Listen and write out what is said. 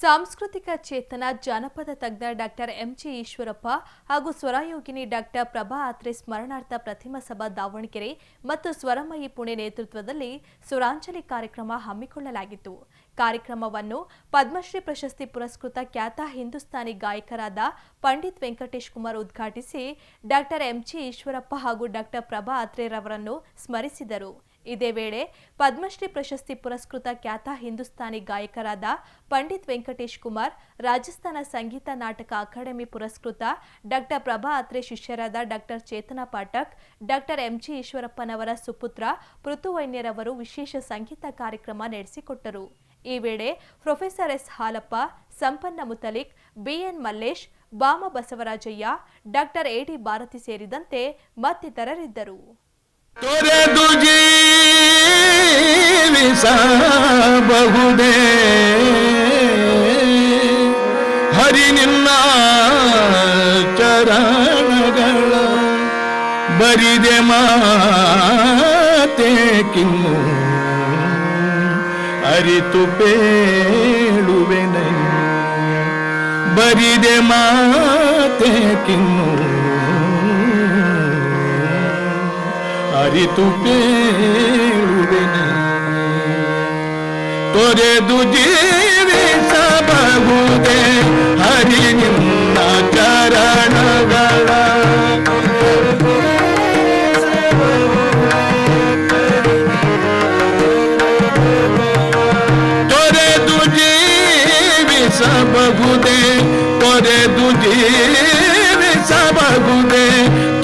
ಸಾಂಸ್ಕೃತಿಕ ಚೇತನ ಜಾನಪದ ತಜ್ಞ ಡಾಕ್ಟರ್ ಎಂಜಿ ಈಶ್ವರಪ್ಪ ಹಾಗೂ ಸ್ವರಯೋಗಿನಿ ಡಾಕ್ಟರ್ ಪ್ರಭಾ ಆತ್ರೆ ಸ್ಮರಣಾರ್ಥ ಪ್ರತಿಮಾ ಸಭಾ ದಾವಣಗೆರೆ ಮತ್ತು ಸ್ವರಮಯಿ ಪುಣೆ ನೇತೃತ್ವದಲ್ಲಿ ಸ್ವರಾಂಜಲಿ ಕಾರ್ಯಕ್ರಮ ಹಮ್ಮಿಕೊಳ್ಳಲಾಗಿತ್ತು. ಕಾರ್ಯಕ್ರಮವನ್ನು ಪದ್ಮಶ್ರೀ ಪ್ರಶಸ್ತಿ ಪುರಸ್ಕೃತ ಖ್ಯಾತ ಹಿಂದೂಸ್ತಾನಿ ಗಾಯಕರಾದ ಪಂಡಿತ್ ವೆಂಕಟೇಶ್ ಕುಮಾರ್ ಉದ್ಘಾಟಿಸಿ ಡಾಕ್ಟರ್ ಎಂಜಿ ಈಶ್ವರಪ್ಪ ಹಾಗೂ ಡಾಕ್ಟರ್ ಪ್ರಭಾ ಆತ್ರೇರವರನ್ನು ಸ್ಮರಿಸಿದರು. ಇದೇ ವೇಳೆ ಪದ್ಮಶ್ರೀ ಪ್ರಶಸ್ತಿ ಪುರಸ್ಕೃತ ಖ್ಯಾತ ಹಿಂದೂಸ್ತಾನಿ ಗಾಯಕರಾದ ಪಂಡಿತ್ ವೆಂಕಟೇಶ್ ಕುಮಾರ್, ರಾಜಸ್ಥಾನ ಸಂಗೀತ ನಾಟಕ ಅಕಾಡೆಮಿ ಪುರಸ್ಕೃತ doctor Prabha Atre ಶಿಷ್ಯರಾದ doctor Chetana Pathak, doctor M ಈಶ್ವರಪ್ಪನವರ ಸುಪುತ್ರ ಪೃಥುವೈನ್ಯರವರು ವಿಶೇಷ ಸಂಗೀತ ಕಾರ್ಯಕ್ರಮ ನಡೆಸಿಕೊಟ್ಟರು. ಈ ವೇಳೆ ಪ್ರೊಫೆಸರ್ ಎಸ್ ಹಾಲಪ್ಪ, ಸಂಪನ್ನ ಮುತಲಿಕ್, ಬಿಎನ್ ಮಲ್ಲೇಶ್, ಬಾಮ ಬಸವರಾಜಯ್ಯ, ಡಾಕ್ಟರ್ ಎಡಿ ಭಾರತಿ ಸೇರಿದಂತೆ ಮತ್ತಿತರರಿದ್ದರು. ಹರಿ ನಿನ್ನ ಚರಣಗಳ ಬರಿದೆ ಮಾತೆ ಕಿನ್ನು ಅರಿತು ಪೇಳುವೆನೈ ಬರಿದೆ ಮಾತೆ ಕಿನ್ನು ಅರಿತು ಪೇಳುವೆನೆ ತೊರೆದು ಜೀವಿಸಬಹುದೇ ಹರಿ ನಿನ್ನ ಚರಣಗಳ तुझी सबगुदे